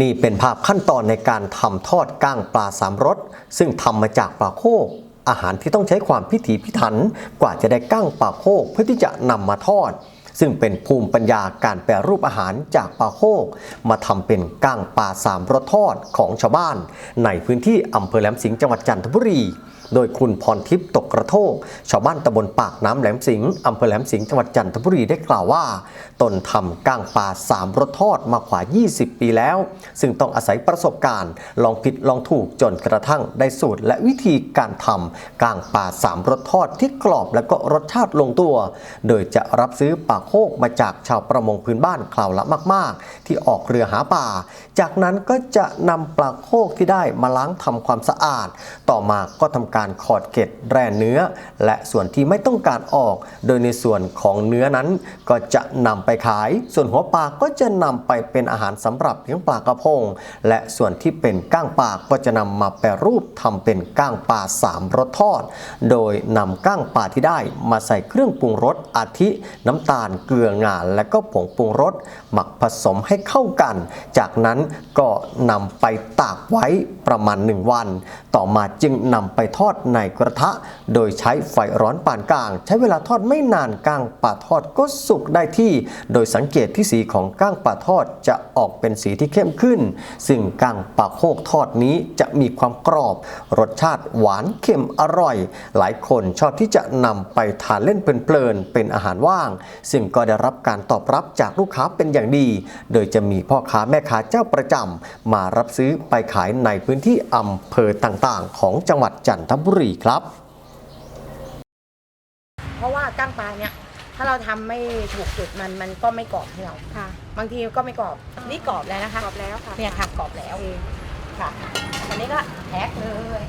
นี่เป็นภาพขั้นตอนในการทำทอดก้างปลาสามรสซึ่งทำมาจากปลาโคก อาหารที่ต้องใช้ความพิถีพิถัน กว่าจะได้ก้างปลาโคกเพื่อที่จะนำมาทอด ซึ่งเป็นภูมิปัญญาการแปรรูปอาหารจากปลาโคก มาทำเป็นก้างปลาสามรสทอดของชาวบ้าน ในพื้นที่อำเภอแหลมสิงห์จังหวัดจันทบุรีโดยคุณพรทิพย์ตกกระโทก ชาวบ้านตำบลปากน้ำแหลมสิงห์อำเภอแหลมสิงห์จังหวัดจันทบุรีได้กล่าวว่า ตนทำก้างปลาสามรสทอดมากว่า 20 ปีแล้ว ซึ่งต้องอาศัยประสบการณ์ ลองผิดลองถูกจนกระทั่งได้สูตรและวิธีการทำก้างปลาสามรสทอดที่กรอบและก็รสชาติลงตัว โดยจะรับซื้อปลาโคโคกมาจากชาวประมงพื้นบ้านคราวละมาก ๆ ที่ออกเรือหาปลา จากนั้นก็จะนำปลาโคกที่ได้มาล้างทำความสะอาด ต่อมาก็ทำการขอดเกล็ดแร่เนื้อ และส่วนที่ไม่ต้องการออก โดยในส่วนของเนื้อนั้น ก็จะนำไปขาย ส่วนหัวปลาก็จะนำไปเป็นอาหารสำหรับเลี้ยงปลากระพง และส่วนที่เป็นก้างปลาก็จะนำมาแปรรูปทำเป็นก้างปลาสามรสทอด โดยนำก้างปลาที่ได้มาใส่เครื่องปรุงรสอาทิ น้ำตาลเกลืองาและก็ผงปรุงรสหมักผสมให้เข้ากัน จากนั้นก็นำไปตากไว้ประมาณ 1 วัน ต่อมาจึงนำไปทอดในกระทะ โดยใช้ไฟร้อนปานกลาง ใช้เวลาทอดไม่นานก้างปลาทอดก็สุกได้ที่ โดยสังเกตที่สีของก้างปลาทอดจะออกเป็นสีที่เข้มขึ้น ซึ่งก้างปลาโคกทอดนี้จะมีความกรอบ รสชาติหวานเค็มอร่อย หลายคนชอบที่จะนำไปทานเล่นเพลินๆเป็นอาหารว่างซึ่งก็ได้รับการตอบรับจากลูกค้าเป็นอย่างดี โดยจะมีพ่อค้าแม่ค้าเจ้าประจำมารับซื้อไปขายในพื้นที่อำเภอต่างๆ ของจังหวัดจันทบุรีครับ เพราะว่าก้างปลาเนี่ยถ้าเราทำไม่ถูกจุดมันมันก็ไม่กรอบให้เราค่ะ บางทีก็ไม่กรอบนี่กรอบแล้วนะคะกรอบแล้วค่ะเนี่ยค่ะกรอบแล้วค่ะอันนี้ก็แพ็คเลย